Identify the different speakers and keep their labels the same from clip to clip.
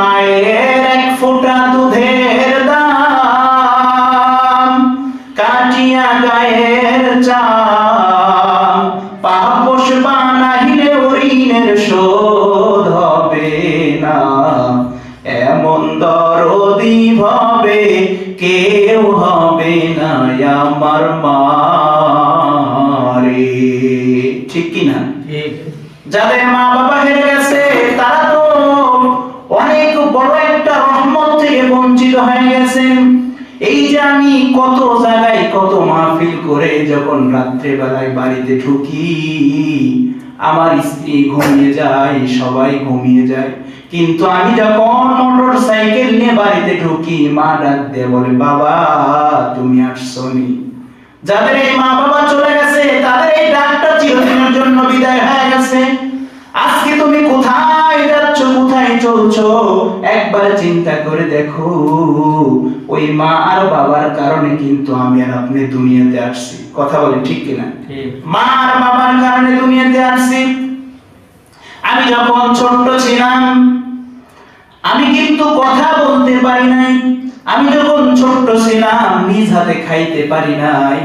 Speaker 1: মায়ের এক ফোঁটা দুধের দাম কাটিয়া গায়ের চাম। পাপস বানাইলে ঋণের শোধ হবে না। এমন দরদি ভাবে কেউ হবে না আমার মারে ঠিক কিনা? যাদের মা বাবা হেরে গেছে তারা তো অনেক বড় একটা রহমত থেকে বঞ্চিত হয়ে গেছেন। এই যে আমি কত জায়গায় কত মাহফিল করে যখন রাত্রে বেলায় বাড়িতে ঢুকি, আমার স্ত্রী ঘুমিয়ে যায়, সবাই ঘুমিয়ে যায়। কিন্তু আমি যখন মোটর সাইকেল নিয়ে বাড়িতে ঢুকি, মা ডাক দিয়ে বলে, বাবা, তুমি আসছো নি? যাদের এই মা বাবা চলে গেছে, তাদের এই ডাকটা চিরদিনের জন্য বিদায় হয়ে গেছে। আজকে তুমি কোথায়? যাচ্ছ কোথায় চলছো? একবার চিন্তা করে দেখো। ওই মা আর বাবার কারণে কিন্তু আমি আর আপনি দুনিয়াতে আসছি। কথা বলেন ঠিক কিনা? মা আর বাবার কারণে দুনিয়াতে আসছি। আমি যখন ছোট্ট ছিলাম আমি কিন্তু কথা বলতে পারি নাই। আমি যখন ছোট্ট ছিলাম নিজ হাতে খাইতে পারি নাই।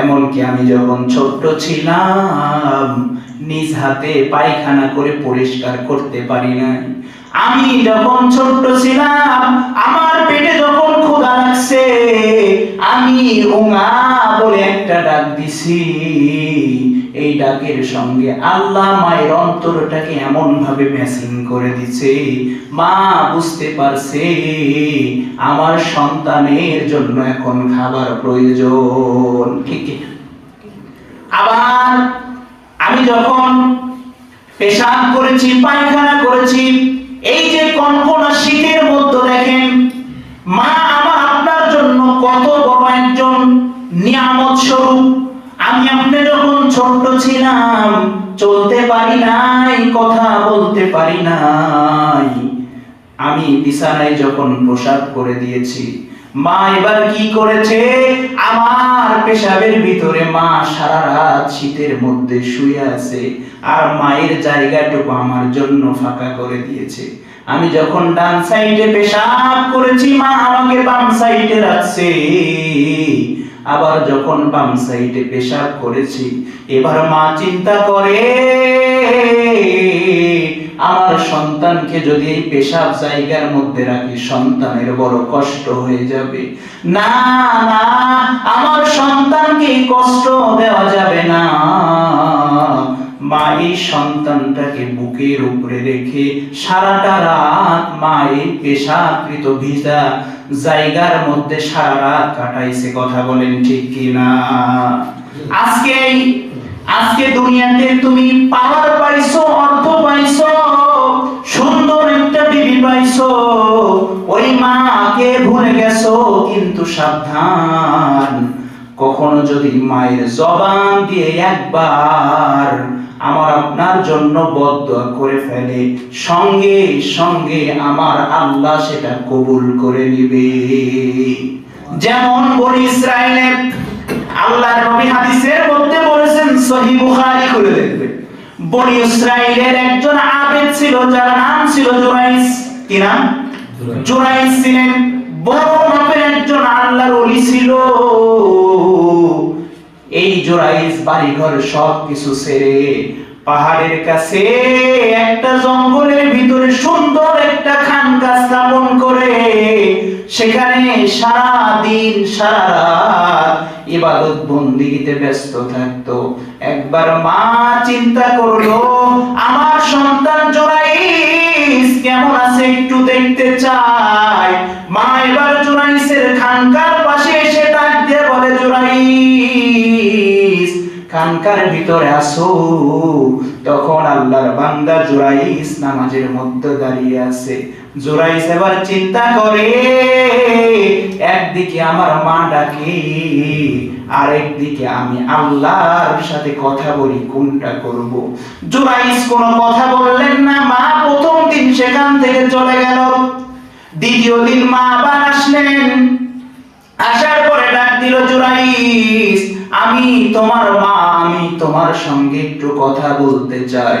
Speaker 1: এমনকি আমি যখন ছোট্ট ছিলাম নিজ হাতে পায়খানা করে পরিষ্কার করতে পারি নাই। আমি যখন ছোট্ট ছিলাম, আমার পেটে যখন ক্ষুধা লাগছে, আমি উঙা বলে একটা ডাক দিছি। এই ডাকের সঙ্গে আল্লাহ মায়ের অন্তরটাকে এমন ভাবে ম্যাচিং করে দিছে। মা বুঝতে পারছে, আমার সন্তানের জন্য এখন খাবার প্রয়োজন। ঠিক আবার আমি যখন পেশাব করেছি, পায়খানা করেছি, এই যে কনকনা শীতের মধ্যে দেখেন, মা আমার আপনার জন্য কত বড় একজন নিয়ামত স্বরূপ। আমি আপনি যখন ছোট্ট ছিলাম, চলতে পারি নাই, কথা বলতে পারি নাই। আমি বিছানায় যখন প্রসাদ করে দিয়েছি, মা এবার কি করেছে? আমার পেশাবের ভিতরে মা সারা রাত শীতের মধ্যে শুয়ে আছে আর মায়ের জায়গাটুকু আমার জন্য ফাঁকা করে দিয়েছে। আমি যখন ডান সাইডে পেশাব করেছি, মা আমাকে বাম সাইডে রাখছে। আবার যখন বাম সাইডে পেশাব করেছি, এবার মা চিন্তা করে, আমার সন্তানকে যদি এই পেশাব জায়গার মধ্যে রাখি, সন্তানের বড় কষ্ট হয়ে যাবে। না না, আমার সন্তানকে কষ্ট দেওয়া যাবে না। মা এই সন্তানটাকে বুকের উপরে রেখে সারাটা রাত মা এই পেশাকৃত ভিজা জায়গার মধ্যে সারা রাত কাটাইছে, কথা বলেন ঠিক কিনা? আজকে আজকে দুনিয়াতে তুমি পাওয়ার পাইছো, অর্থ পাইছো, সুন্দর একটা বিবি পাইছো, ওই মাকে ভুলে গেছো, কিন্তু সাবধান। কখনো যদি মায়ের জবান দিয়ে একবার আমার আপনার জন্য বদয়া করে ফেলে। সঙ্গে সঙ্গে আমার আল্লাহ সেটা কবুল করে নিবে। যেমন বনি ইসরায়েলের আল্লাহ নবী হাদিসের মধ্যে বলেছেন সহি বুখারী করে দেখবে। বনি ইসরায়েলের একজন আবেদ ছিল যার নাম ছিল জুরাইস কি নাম? জুরাইস ছিলেন বড় মাপের একজন আল্লাহর ওলি ছিল। এই বাড়িঘর সব কিছু ছেড়ে। পাহাড়ের কাছে একটা জঙ্গলের ভিতরে সুন্দর একটা খানকা স্থাপন করে। সেখানে সারা দিন সারা রাত ব্যস্ত থাকতো। একবার মা চিন্তা করল, আমার সন্তান জোরাইস কেমন আছে একটু দেখতে চাই? মা এবার জোরাইসের খানকার পাশে এসে ডাক দিয়ে বলে জোরাইস খানকার ভিতরে আসো। তখন আল্লাহর বান্দা জোরাইস নামাজের মধ্যে দাঁড়িয়ে আছে। জোরাইস এবার চিন্তা করে, একদিকে আমার মা ডাকে আমি আল্লাহর সাথে কথা বলি, কোনটা করব? জোরাইস কোনো কথা বললেন না, মা প্রথম দিন সেখান থেকে চলে গেল। দ্বিতীয় দিন মা আবার আসলেন। আসার পরে ডাক দিল জুরাইস আমি তোমার মা আমি তোমার সঙ্গে একটু কথা বলতে চাই।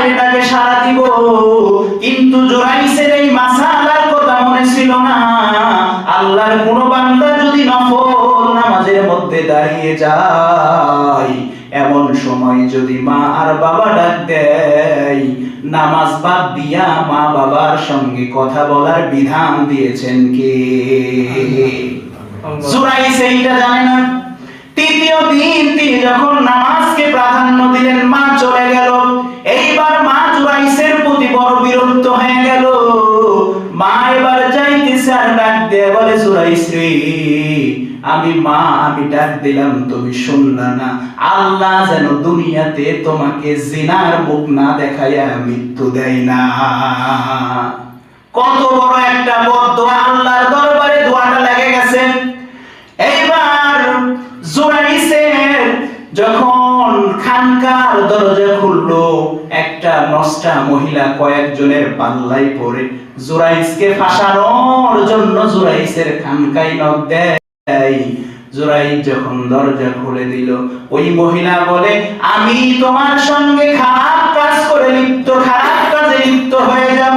Speaker 1: মায়ের ডাকে সারা দিব। কিন্তু জুরাইসের এই মাসালার কথা মনে ছিল না। আল্লাহর কোন বান্দা যদি নফল নামাজের মধ্যে দাঁড়িয়ে যায় এমন সময় যদি মা আর বাবা ডাক দেয় নামাজ বাদ দিয়া মা বাবার সঙ্গে কথা বলার বিধান দিয়েছেন কে? জুরাইস এইটা জানে না। তৃতীয় দিন তিনি যখন নামাজকে প্রাধান্য দিলেন মা চলে গেল। এইবার মা জুরাইসের প্রতি বড় বিরক্ত হয়ে গেল। মা এবার যাইতেছে আর ডাক দিয়ে বলে জুরাইস আমি মা, আমি ডাক দিলাম, তুমি শুনলা না। আল্লাহ যেন দুনিয়াতে তোমাকে জিনার মুখ না দেখাইয়া মৃত্যু দেয় না। কত বড় একটা বদদোয়া আল্লাহর দরবারে দোয়াটা লেগে গেছে। এইবার জুরাইসের যখন খানকার দরজা খুললো। একটা নষ্টা মহিলা কয়েকজনের পাল্লাই পড়ে জুরাইসকে ফাঁসানোর জন্য জুরাইসের খানকাই নখ দেয়। জুরাইস যখন দরজা খুলে দিল, ওই মহিলা বলে, আমি তোমার সঙ্গে খারাপ কাজ করে লিপ্ত, খারাপ কাজে লিপ্ত হয়ে যাব।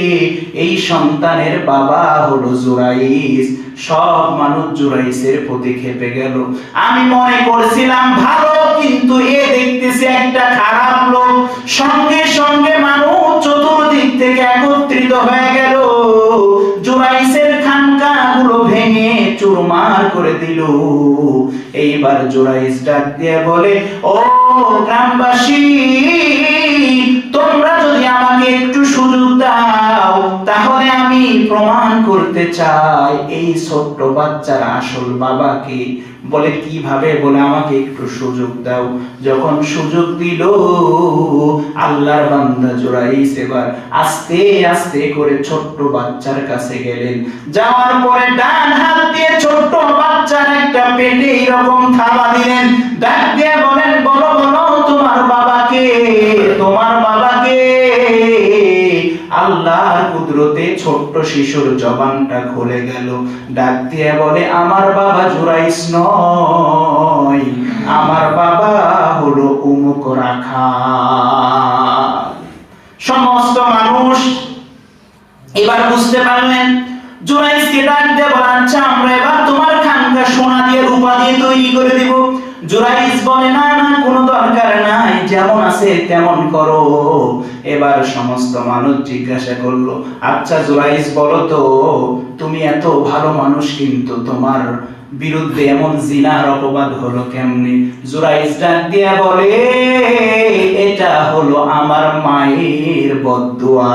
Speaker 1: এই সন্তানের বাবা হলো জুরাইস সব মানুষ জুরাইসের প্রতি খেপে গেল। আমি মনে করছিলাম, ভালো, কিন্তু এ দেখতেছি একটা খারাপ লোক। সঙ্গে সঙ্গে মানুষ চতুর্দিক থেকে একত্রিত হয়ে গেল। জুরাইসের খানকা গুলো ভেঙে চুরমার করে দিল। এইবার জুরাইস ডাক দিয়ে বলে, ও গ্রামবাসী, তোমরা যদি আমাকে একটু দাও, তাহলে আমি প্রমাণ করতে চাই। এই ছোট্ট বাচ্চার আসল বাবাকে বলে কীভাবে বলে আমাকে একটু সুযোগ দাও। যখন সুযোগ দিল, আল্লাহর বান্দা আস্তে আস্তে করে ছোট্ট বাচ্চার কাছে গেলেন। যাওয়ার পরে ডান হাত দিয়ে ছোট্ট বাচ্চার একটা পেটে এরকম থাবা দিলেন। ডাক দিয়ে বলেন, বলো বলো তোমার বাবাকে তোমার বাবাকে। আল্লাহর কুদরতে ছোট্ট শিশুর জবানটা খুলে গেল। ডাক দিয়ে বলে, আমার বাবা জুরাইস নয়, আমার বাবা হলো উমুক রাখা সমস্ত মানুষ এবার বুঝতে পারলেন জুরাইসকে ডাক দিয়ে বলে আচ্ছা আমরা এবার তোমার খানকা সোনা দিয়ে রূপা দিয়ে তৈরি করে দিব। জুরাইস বলে, না না কোনো দরকার নাই যেমন আছে, তেমন করো। এবার সমস্ত মানুষ জিজ্ঞাসা করল আচ্ছা জুরাইস বলো তো, তুমি এত ভালো মানুষ কিন্তু, তোমার বিরুদ্ধে এমন জিনার অপবাদ হলো কেমনি? জুরাইস ডাক দিয়া বলে, এটা হলো আমার মায়ের বদুয়া